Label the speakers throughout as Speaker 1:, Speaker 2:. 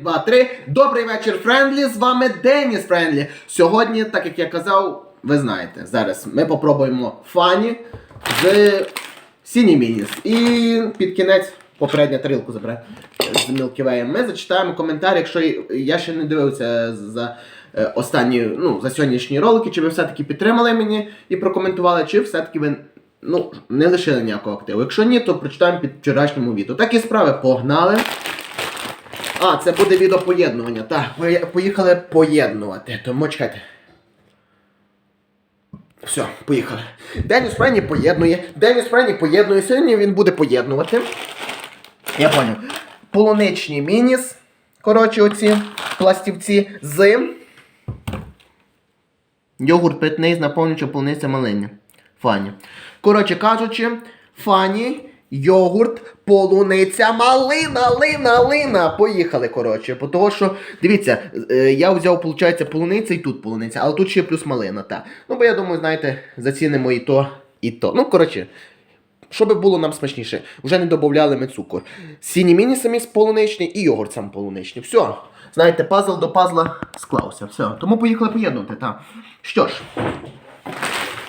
Speaker 1: Два, три. Добрий вечір, Френдлі. З вами Деніс Френдлі. Сьогодні, так як я казав, ви знаєте, зараз ми попробуємо фані з Сіні Мініс. І під кінець попередня тарілку забере з Way. Ми зачитаємо коментар, якщо я ще не дивився за е, останні, ну, за сьогоднішні ролики, чи ви все-таки підтримали мені і прокоментували, чи все-таки ви. Ну, не лишили ніякого активу. Якщо ні, то прочитаємо під вчорашньому відео. Такі справи погнали. А, це буде відеопоєднування. Так, поїхали поєднувати. Тому чекайте. Все, поїхали. Деніс Френі поєднує. Деніс Френі поєднує. Сьогодні він буде поєднувати. Я поняв. Полуничні мініс. Коротше, оці пластівці з. Йогурт питний з наповнюючи полуниця малиня. Фані. Коротше кажучи, фані, йогурт, полуниця, малина, лина, лина. Поїхали, коротше. Бо Того, що, дивіться, е, я взяв, виходить, полуниця і тут полуниця, але тут ще плюс малина. Та. Ну, бо я думаю, знаєте, зацінимо і то, і то. Ну, коротше. Щоб було нам смачніше, вже не додавали ми цукор. Сіні міні самі полуничні і йогурт сам полуничний. Все. Знаєте, пазл до пазла склався. Все. Тому поїхали поєднувати. Та. Що ж,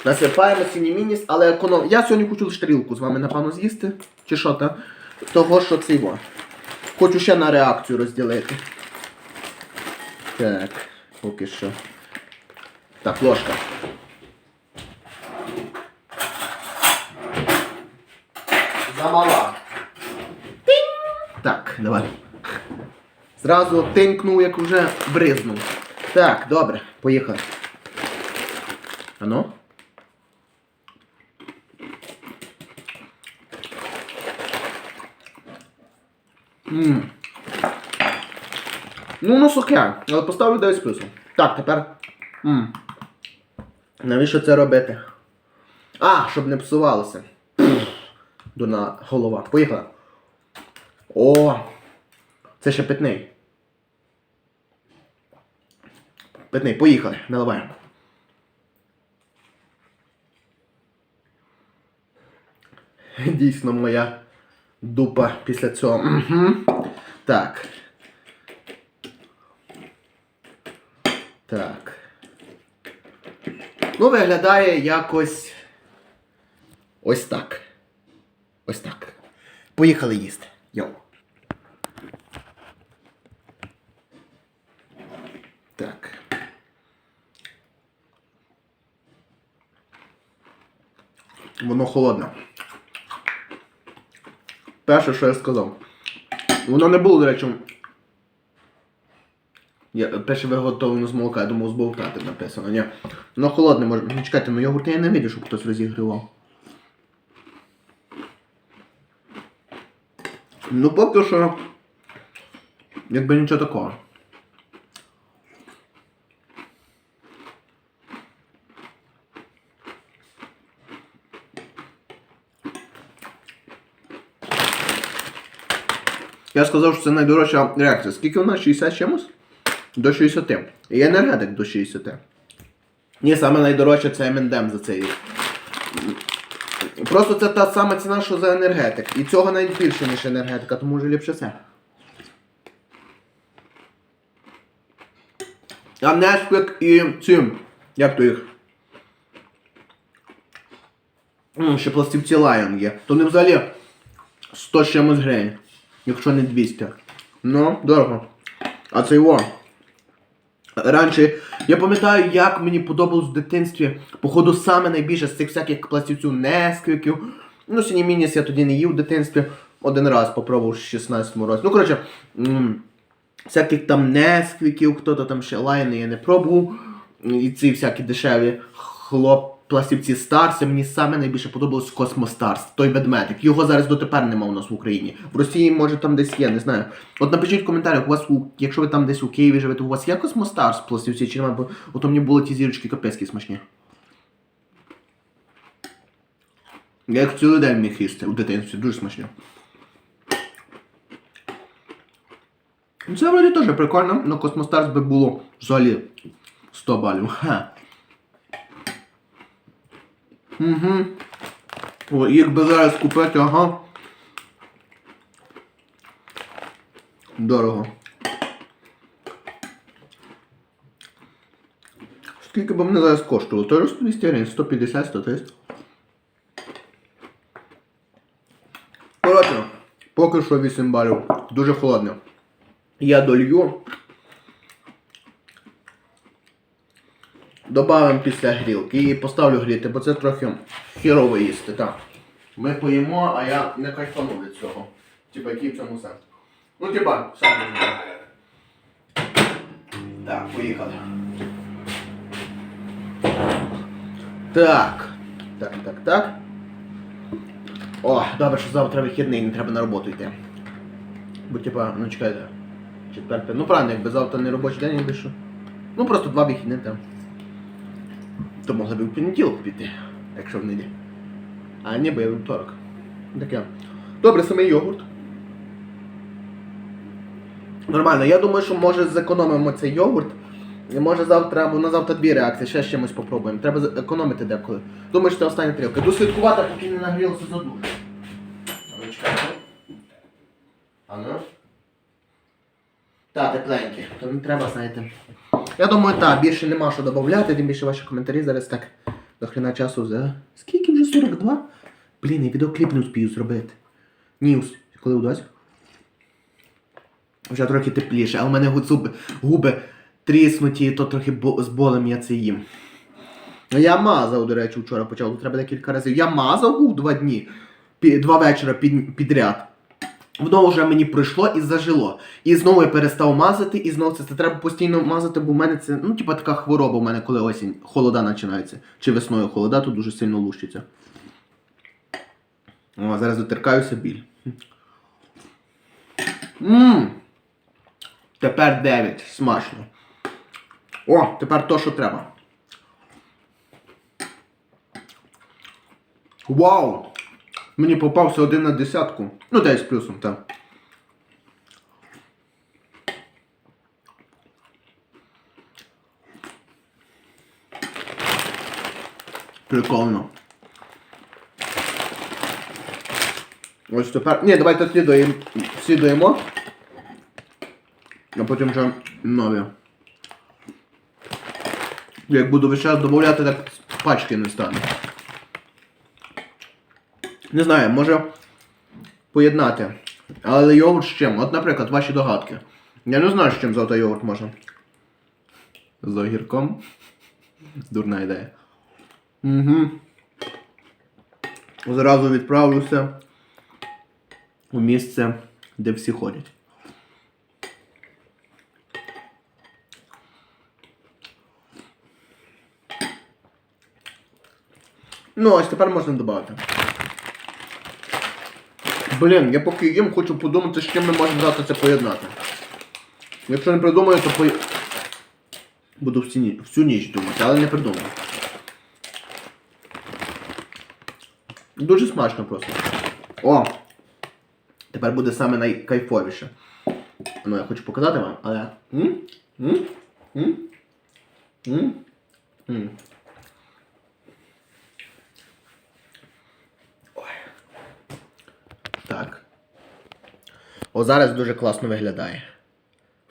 Speaker 1: насипаємо сіні мініс, але економ. Я сьогодні хочу лише тарілку з вами, напевно, з'їсти. Чи що та? Того, що це його. Хочу ще на реакцію розділити. Так, поки що. Так, ложка. Замала. Так, давай. Зразу тинькнув, як вже бризнув. Так, добре, поїхали. Ано? Ммм. Ну, ну сухе, але поставлю 9 з плюсом. Так, тепер. Ммм. Навіщо це робити? А, щоб не псувалося. Дурна голова. Поїхали. О! Це ще питний. Питний, поїхали, наливаємо. Дійсно моя дупа після цього. Угу. Так. Так. Ну, виглядає якось. Ось так. Ось так. Поїхали їсти. Йоу. Так. Воно холодне. Перше, що я сказав. Воно не було, до речі. Я, перше виготовлено з молока, я думав, з написано. Ні. Воно холодне може. Ну, чекайте, ну йогурт я не видів, щоб хтось розігрівав. Ну поки що. Якби нічого такого. Я сказав, що це найдорожча реакція. Скільки вона? 60 чимось? До 60. І енергетик до 60. Ні, саме найдорожче це M&M за цей. Просто це та сама ціна, що за енергетик. І цього навіть більше, ніж енергетика, тому вже ліпше це. А Несквік і цим. Як то їх? Ще пластівці Lion є. То не взагалі 100 чимось гривень. Якщо не 200. Ну, дорого. А це його. Раніше, я пам'ятаю, як мені подобалось в дитинстві, походу, саме найбільше з цих всяких пластівців несквіків. Ну, сіні мініс я тоді не їв в дитинстві. Один раз попробував в 16-му році. Ну, коротше, всяких там несквіків, хто-то там ще лайни я не пробував. І ці всякі дешеві хлоп. Пластівці Старси, мені саме найбільше подобалось Космостарс, той ведмедик. Його зараз дотепер нема у нас в Україні. В Росії, може, там десь є, не знаю. От напишіть в коментарях, у вас, у, якщо ви там десь у Києві живете, у вас є Космостарс пластівці чи немає? Бо от мені були ті зірочки капецькі смачні. Я їх цілий день міг їсти у дитинстві, дуже смачні. Ну, Це вроді теж прикольно, але Космостарс би було взагалі 100 балів. Ха. Угу. О, якби зараз купити, ага. Дорого. Скільки б мене зараз коштувало? Тож 200 гривень, 150, 130. Коротше, поки що 8 балів. Дуже холодно. Я долью. Добавим після грілки і поставлю гріти, бо це трохи хірово їсти, так. Ми поїмо, а я не кайфану від цього. Типа, який в цьому сенс? Ну, типа, сам розумію. Так, поїхали. Так. Так, так, так. О, добре, що завтра вихідний, не треба на роботу йти. Бо типа, ну чекайте. Четверте. Ну правильно, якби завтра не робочий день, якби що. Ну просто два вихідні там. То могли б в понеділок піти, якщо в неділю. А ні, бо я вівторок. Таке. Добре, саме йогурт. Нормально, я думаю, що може зекономимо цей йогурт. І може завтра, або на завтра дві реакції, ще з чимось попробуємо. Треба економити деколи. Думаю, що це остання трілка. Йду слідкувати, поки не нагрілося за душ. А ну. А ну. Та, тепленькі. То не треба, знаєте. Я думаю, так, більше нема що додати, тим більше ваші коментарі зараз так до хрена часу за. Скільки вже 42? Блін, я відеокліп не успію зробити. Ньюс. Коли удасться? Вже трохи тепліше, а у мене гу- зуби, губи тріснуті, то трохи бо- з болем я це їм. Ну, Я мазав, до речі, вчора почав, треба декілька разів. Я мазав був два дні, два вечора під, підряд. Воно вже мені пройшло і зажило. І знову я перестав мазати, і знову це, це треба постійно мазати, бо в мене це, ну, типа така хвороба у мене, коли осінь, холода починається. Чи весною холода, то дуже сильно лущиться. О, зараз дотеркаюся біль. Ммм. Тепер 9. Смачно. О, тепер то, що треба. Вау! Мені попався один на десятку. Ну, десь з плюсом, так. Прикольно. Ось тепер. Ні, давайте слідуємо. Слідуємо. А потім вже нові. Як буду весь час додавати, так пачки не стане. Не знаю, може поєднати. Але йогурт з чим? От, наприклад, ваші догадки. Я не знаю, з чим завтра йогурт можна. З огірком. Дурна ідея. Угу. Зразу відправлюся у місце, де всі ходять. Ну, ось тепер можна додати. Блін, я поки їм хочу подумати, з чим ми можемо завтра це поєднати. Якщо не придумаю, то по... буду всю всю ніч думати, але не придумаю. Дуже смачно просто. О! Тепер буде саме найкайфовіше. Ну, я хочу показати вам, але. М? М? М? М? М? Ой. Так. О, зараз дуже класно виглядає.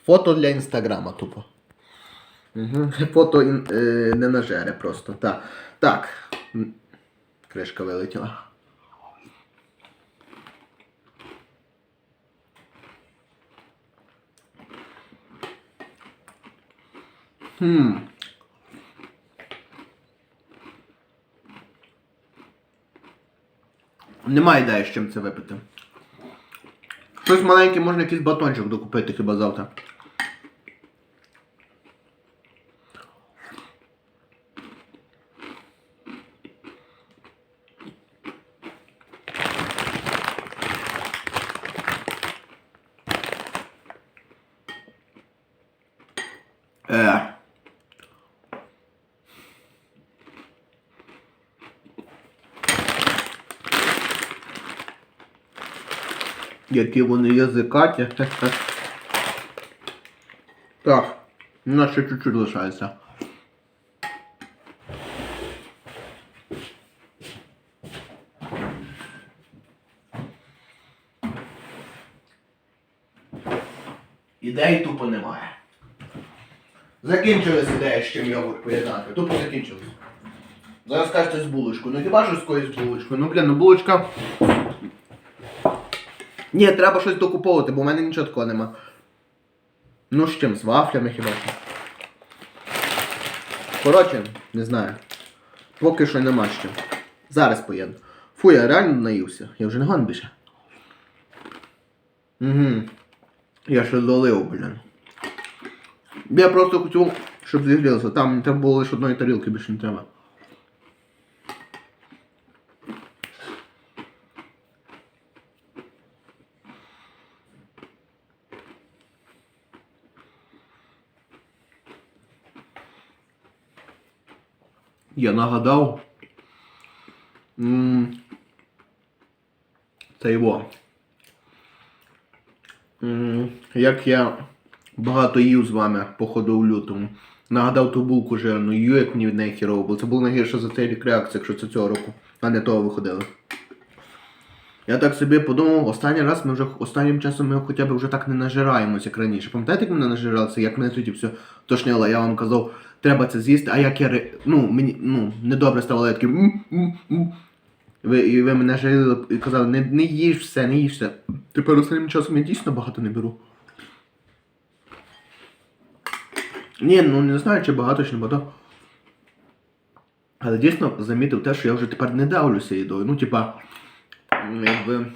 Speaker 1: Фото для інстаграма тупо. Угу. Фото ін, е, не на жере просто. Так. Так. Кришка вилетіла. Хм. Немає ідеї, з чим це випити. Щось маленьке, можна якийсь батончик докупити хіба завтра. Е. Які вони язикаті. Так, у нас ще чуть-чуть лишається. Ідей тупо немає. Закінчились ідеї, з чим йогурт поєднати. Тупо закінчились. Зараз кажете з булочкою. Ну хіба що з якоюсь булочкою? Ну блін, ну булочка. Ні, треба щось докуповувати, бо в мене нічого такого нема. Ну з чим? З вафлями хіба. Коротше, не знаю. Поки що нема з чим. Зараз поїду. Фу, я реально наївся. Я вже не гон більше. Угу. Я ще долив, блін. Я просто хотів, щоб зігрілося. Там не треба було лише одної тарілки, більше не треба. Я нагадав. Це його. Як я багато їв з вами походу в лютому. Нагадав ту булку жирну, їю, як мені від неї хірово було. Це було найгірше за цей рік реакція, якщо це цього року, а не того виходили. Я так собі подумав, останній раз ми вже останнім часом ми хоча б вже так не нажираємося, як раніше. Пам'ятаєте, як ми не нажиралися, як мене тоді все тошнило, я вам казав, треба це з'їсти, а як я ну, мені ну, недобре ставало, я такий. Ви, і ви мене жаліли і казали, не, не їж все, не їж все. Тепер останнім часом я дійсно багато не беру. Ні, ну не знаю, чи багато, чи не багато. Але дійсно замітив те, що я вже тепер не давлюся їдою. Ну, типа, якби.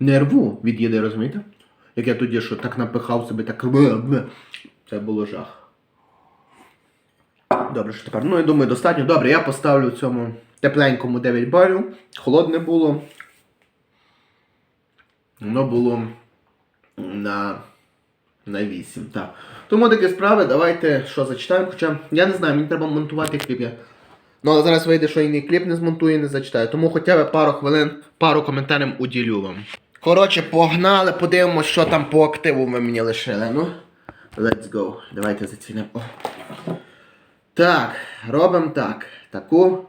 Speaker 1: Не рву від їди, розумієте? Як я тоді, що так напихав себе, так. Це було жах. Добре, що тепер. Ну, я думаю, достатньо. Добре, я поставлю цьому тепленькому 9 балів. Холодне було. Воно було на, на 8. Так. Тому такі справи, давайте що зачитаємо. Хоча я не знаю, мені треба монтувати кліп. Я. Ну, але зараз вийде, що і кліп не змонтую, не зачитаю. Тому хоча б пару хвилин, пару коментарів уділю вам. Коротше, погнали, подивимось, що там по активу ви мені лишили. Ну, let's go. Давайте зацінимо. О. Так, робимо так. Таку.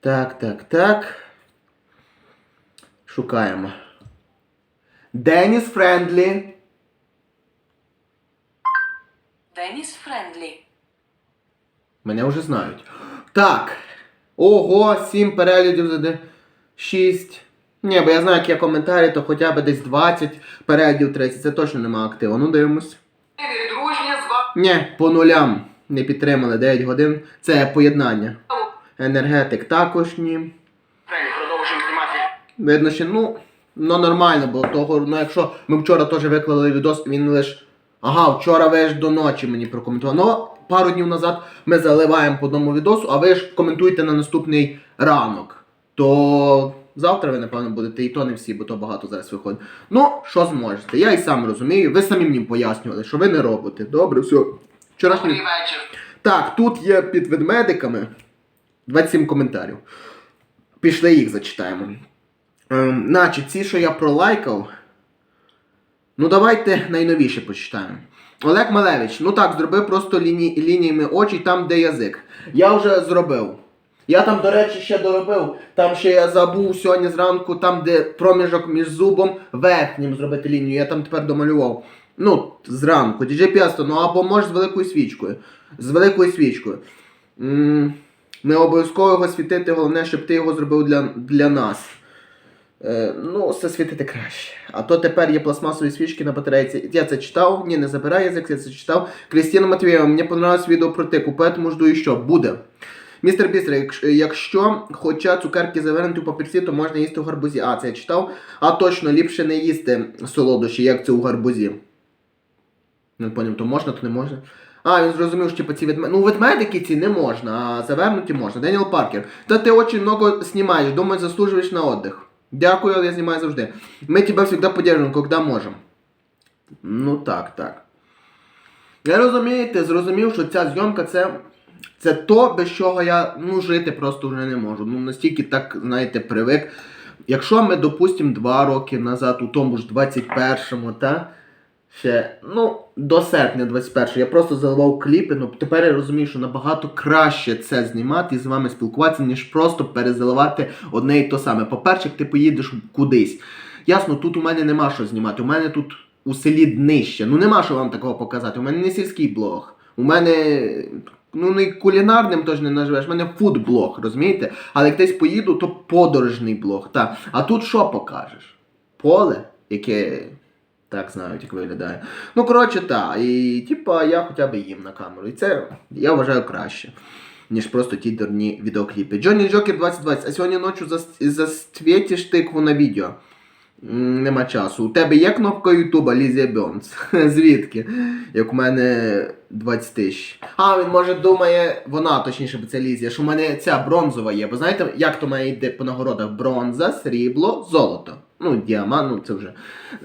Speaker 1: Так, так, так. Шукаємо. Деніс Френдлі.
Speaker 2: Деніс Френдлі.
Speaker 1: Мене вже знають. Так. Ого, 7 переглядів за де 6. Ні, бо я знаю, як є коментарі, то хоча б десь 20 переглядів 30. Це точно нема активу. Ну дивимось. Ні, по нулям. Не підтримали 9 годин. Це поєднання. Енергетик також ні. Видно, що ну, ну нормально, бо того, ну якщо ми вчора теж виклали відос, він лиш. Ага, вчора ви ж до ночі мені прокоментували. Ну, пару днів назад ми заливаємо по одному відосу, а ви ж коментуєте на наступний ранок. То завтра ви, напевно, будете, і то не всі, бо то багато зараз виходить. Ну, що зможете? Я і сам розумію. Ви самі мені пояснювали, що ви не робите. Добре, все. Вчорашній.
Speaker 2: Добрий вечір.
Speaker 1: Так, тут є під ведмедиками 27 коментарів. Пішли їх зачитаємо. Ем, значить, ці, що я пролайкав. Ну, давайте найновіше почитаємо. Олег Малевич, ну так, зробив просто ліні... лініями очі там, де язик. Я вже зробив. Я там, до речі, ще доробив. Там ще я забув сьогодні зранку, там, де проміжок між зубом, верхнім зробити лінію. Я там тепер домалював. Ну, зранку. DJ Піасто, ну або може з великою свічкою. З великою свічкою. М, Не обов'язково його світити, головне, щоб ти його зробив для, для нас. Е, ну, все світити краще. А то тепер є пластмасові свічки на батарейці. Я це читав, ні, не забирай язик, я це читав. Крістіна Матвієва, мені понравилось відео про тику, поэтому жду і що. Буде. Містер Бістер, якщо, якщо хоча цукерки завернуті у папірці, то можна їсти у гарбузі. А, це я читав. А точно, ліпше не їсти солодощі, як це у гарбузі. Не поняв, то можна, то не можна. А, він зрозумів, що типу, ці ведмедики. Ну, ведмедики ці не можна, а завернуті можна. Деніел Паркер. Та ти очень много знімаєш, думаю, заслужуєш на отдых. Дякую, я знімаю завжди. Ми тебе завжди поддержим, коли можемо. Ну так, так. Я розумієте, зрозумів, що ця зйомка це. Це то, без чого я ну, жити просто вже не можу. Ну настільки так, знаєте, привик. Якщо ми, допустимо, два роки назад, у тому ж 21-му, та ще, ну, до серпня 21-го, я просто заливав кліпи, ну тепер я розумію, що набагато краще це знімати і з вами спілкуватися, ніж просто перезаливати одне і то саме. По-перше, як ти поїдеш кудись. Ясно, тут у мене нема що знімати. У мене тут у селі днище. Ну нема що вам такого показати. У мене не сільський блог. У мене. Ну, не кулінарним теж не наживеш, у мене фудблог, розумієте? Але як десь поїду, то подорожний блог. Та. А тут що покажеш? Поле, яке так знають, як виглядає. Ну, коротше, так. І типа я хоча б їм на камеру. І це я вважаю краще, ніж просто ті дурні відеокліпи. Джонні Джокер 2020. А сьогодні ночі зас- засвітиш тикву на відео. Нема часу. У тебе є кнопка Ютуба Лізія Бьонс? Звідки? Як у мене 20 тисяч. А, він може думає, вона точніше, це Лізія, що в мене ця бронзова є. Бо знаєте, як то має йти по нагородах? Бронза, срібло, золото. Ну, діамант, ну це вже.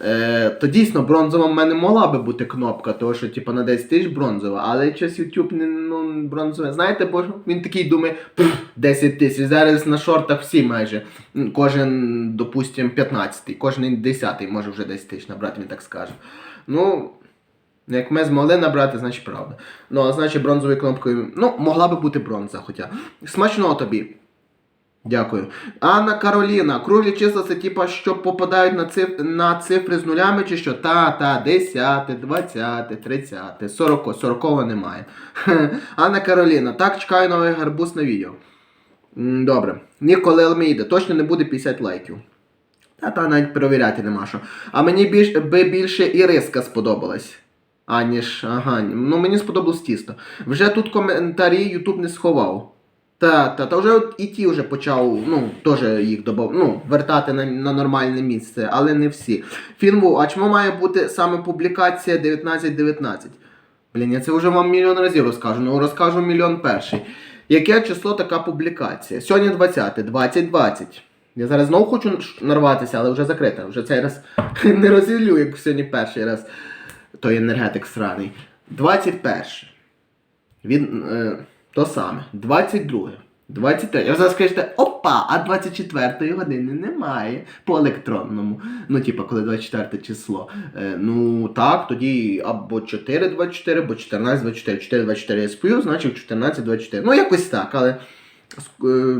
Speaker 1: Е, то дійсно бронзова в мене могла би бути кнопка, тому що типу, на 10 тисяч бронзова, але щось YouTube не ну, бронзове. Знаєте, бо він такий думає, «Пф, 10 тисяч. Зараз на шортах всі майже. Кожен, допустим, 15, кожен 10 може вже 10 тисяч набрати, він так скаже. Ну. Як ми змогли набрати, значить правда. Ну, а значить бронзовою кнопкою. Ну, могла би бути бронза, хоча. Смачного тобі. Дякую. Анна Кароліна, круглі числа це типа, що попадають на, циф... на цифри з нулями чи що? Та, та, 10, 20, 30, 40, 40 немає. Анна Кароліна, так чекаю новий гарбуз на відео. Добре. Ніколи Елмейда, точно не буде 50 лайків. Та та навіть перевіряти нема що. А мені більш, би більше іриска сподобалась. Аніж, ага, ну мені сподобалось тісто. Вже тут коментарі Ютуб не сховав. Та, та, та вже і ті вже почав, ну, теж їх добав, ну, вертати на, на нормальне місце, але не всі. Фінву, а чому має бути саме публікація 1919? Блін, я це вже вам мільйон разів розкажу, ну розкажу мільйон перший. Яке число така публікація? Сьогодні 20, 2020. Я зараз знову хочу нарватися, але вже закрита. Вже цей раз не розділю, як сьогодні перший раз. Той енергетик сраний. 21. Він. Е, то саме. 22. 23. Я зараз скажете, опа, а 24 години немає по електронному. Ну, типа, коли 24 число. Е, ну так, тоді або 4 24, або 14 24. 4 24 я сплю, значить 14 24. Ну, якось так, але. е,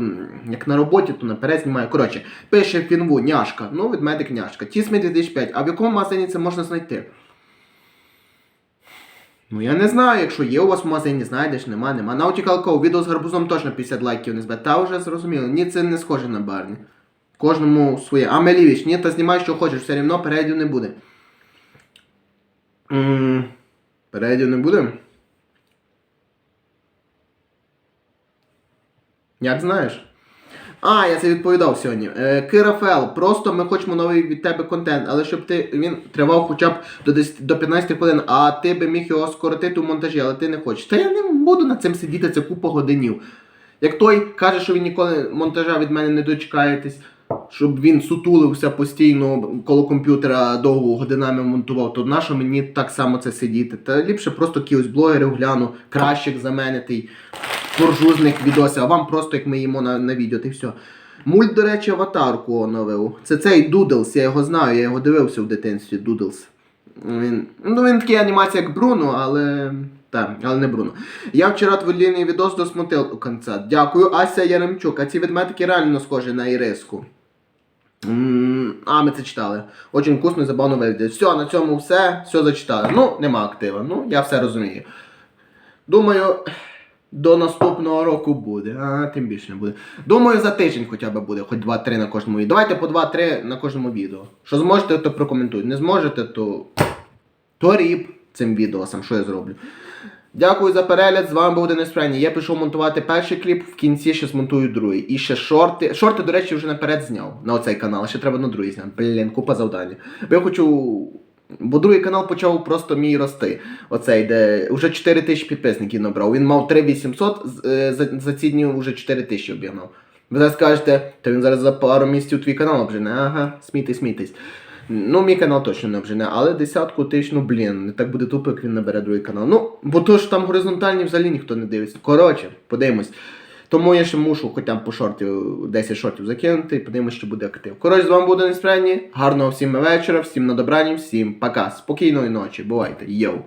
Speaker 1: Як на роботі, то наперед знімаю. Коротше, пише фінву, няшка. Ну, ведмедик няшка. Тісмі 2005. А в якому магазині це можна знайти? Ну я не знаю, якщо є у вас в магазині, знайдеш, нема, нема. Наутік Алкоу, відео з гарбузом точно 50 лайків не збере. Та вже зрозуміло. Ні, це не схоже на барні. Кожному своє. А Мелівіч, ні, та знімай, що хочеш, все рівно передів не буде. м передів не буде? Як знаєш? А, я це відповідав сьогодні. Е, Кирафел, просто ми хочемо новий від тебе контент, але щоб ти він тривав хоча б до 10, до 15 хвилин, а ти би міг його скоротити у монтажі, але ти не хочеш. Та я не буду над цим сидіти, це купа годинів. Як той каже, що він ніколи монтажа від мене не дочекаєтесь, щоб він сутулився постійно коло комп'ютера довго годинами монтував, то нащо мені так само це сидіти? Та ліпше просто якихось блогерів гляну, кращих заменитий поржу з них відоси, а вам просто як ми їмо на, на відео, й все. Мульт, до речі, аватарку оновив. Це цей Дудлс, я його знаю, я його дивився в дитинстві, Дудлс. Він, ну, він такий анімація, як Бруно, але. Так, але не Бруно. Я вчора твоєнний відос досмотив у кінця. Дякую, Ася Яремчук. А ці ведмедики реально схожі на Іриску. А, ми це читали. Очень вкусно і забавно виглядає. Все, на цьому все, все зачитали. Ну, нема актива. Ну, я все розумію. Думаю, до наступного року буде. А, тим більше не буде. Думаю, за тиждень хоча б буде, хоч 2-3 на кожному відео. Давайте по 2-3 на кожному відео. Що зможете, то прокоментуйте. Не зможете, то. То ріп цим відео, сам що я зроблю. Дякую за перегляд. З вами був Денис Френі. Я пішов монтувати перший кліп, в кінці ще змонтую другий. І ще шорти. Шорти, до речі, вже наперед зняв на оцей канал. Ще треба на другий зняти. Блін, купа завдання. Бо я хочу. Бо другий канал почав просто мій рости. Оцей, де вже 4 тисячі підписників набрав. Він мав 3800, з- е, за, за ці дні вже 4 тисячі обігнав. Ви зараз скажете, то він зараз за пару місяців твій канал обжене. Ага, смійтесь, смійтесь. Ну, мій канал точно не обжене, але десятку тисяч, ну блін, не так буде тупо, як він набере другий канал. Ну, бо то ж там горизонтальні взагалі ніхто не дивиться. Коротше, подивимось. Тому я ще мушу хоча б по шортів 10 шортів закинути і подивимось, що буде актив. Коротше, з вами був Денис Френі. Гарного всім вечора, всім на добрані, всім пока. Спокійної ночі. Бувайте. Йоу.